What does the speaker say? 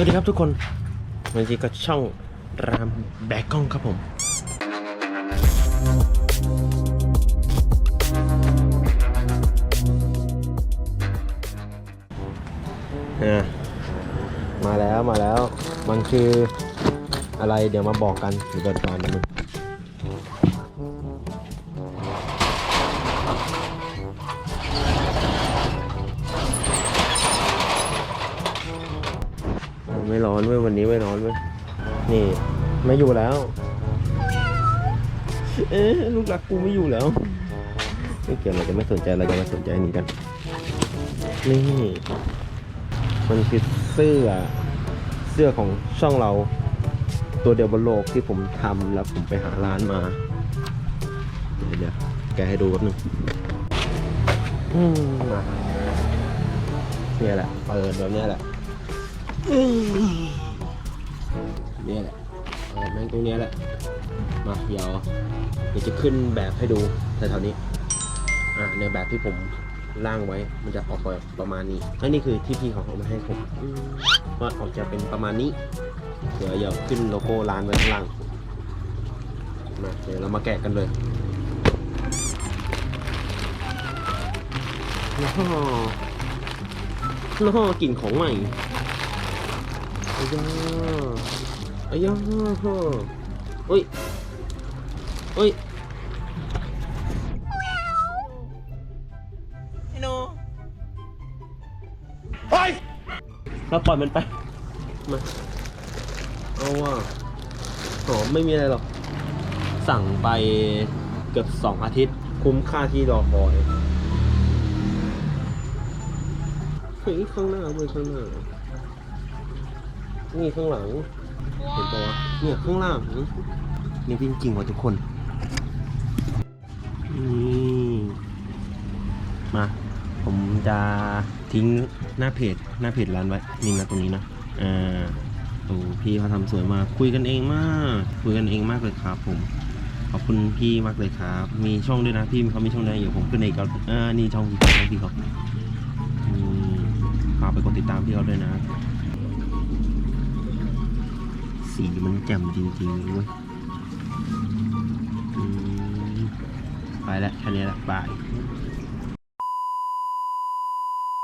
วัสดีครับทุกคน วันนี้ก็ช่องรามแบกกล้องครับผมอะมาแล้วมาแล้ว มันคืออะไรเดี๋ยวมาบอกกันเดี๋ยวเปิดก่อนนะมึง ไม่ร้อนเว้ยวันนี้ไม่ร้อนเว้ยนี่ ไม่อยู่แล้ว เอ๊ะลูกรักกูไม่อยู่แล้วไม่เกี่ยวเราจะไม่สนใจเราจะมาสนใจนี้กัน นี่ มันคือเสื้อเสื้อของช่องเรา ตัวเดียวบนโลกที่ผมทำแล้วผมไปหาร้านมาเดี๋ยวแกให้ดูแป๊บนึงอืมาเนี่ยแหละเปิดแบบนี้แหละ นี่ยแหละแม่งตรงเนี้ยแหละ มาเดี๋ยวเดี๋ยวจะขึ้นแบบให้ดูแถวๆนี้ อะในแบบที่ผมร่างไว้มันจะออกแบบประมาณนี้อันนี้คือที่พี่เขาเอามาให้ผมว่าออกจะเป็นประมาณนี้ เดี๋ยวเดี๋ยวขึ้นโลโก้ร้านไว้ข้างล่างมาเดี๋ยวเรามาแกะกันเลยโอ้โหโอ้โหกลิ่นของใหม่ อ้ยาอ้ยาเฮ้ยเฮ้ยไอ้หนูเราปล่อยมันไป มา เอาว่าหอมไม่มีอะไรหรอก สั่งไปเกือบสองอาทิตย์ คุ้มค่าที่รอคอยเฮ้ยข้างหน้าเว้ยข้างหน้า นี่ข้างหลัง เห็นปะวะเนี่ยข้างล่างนี่จริงๆว่ะทุกคนนี่มา ผมจะทิ้งหน้าเพจหน้าเพจร้านไว้ นี่นะตรงนี้นะอ่าโอ้พี่เขาทำสวยมาก คุยกันเองมาก คุยกันเองมากเลยครับผม ขอบคุณพี่มากเลยครับ มีช่องด้วยนะพี่เขามีช่องด้วยอยู่ผมขึ้นในก็อ่านี่ช่องพี่ช่องพี่เขาอืมฝากไปกดติดตามพี่เขาด้วยนะ สีมันแจ่มจริงๆเว้ยไปแล้วแค่นี้ละบาย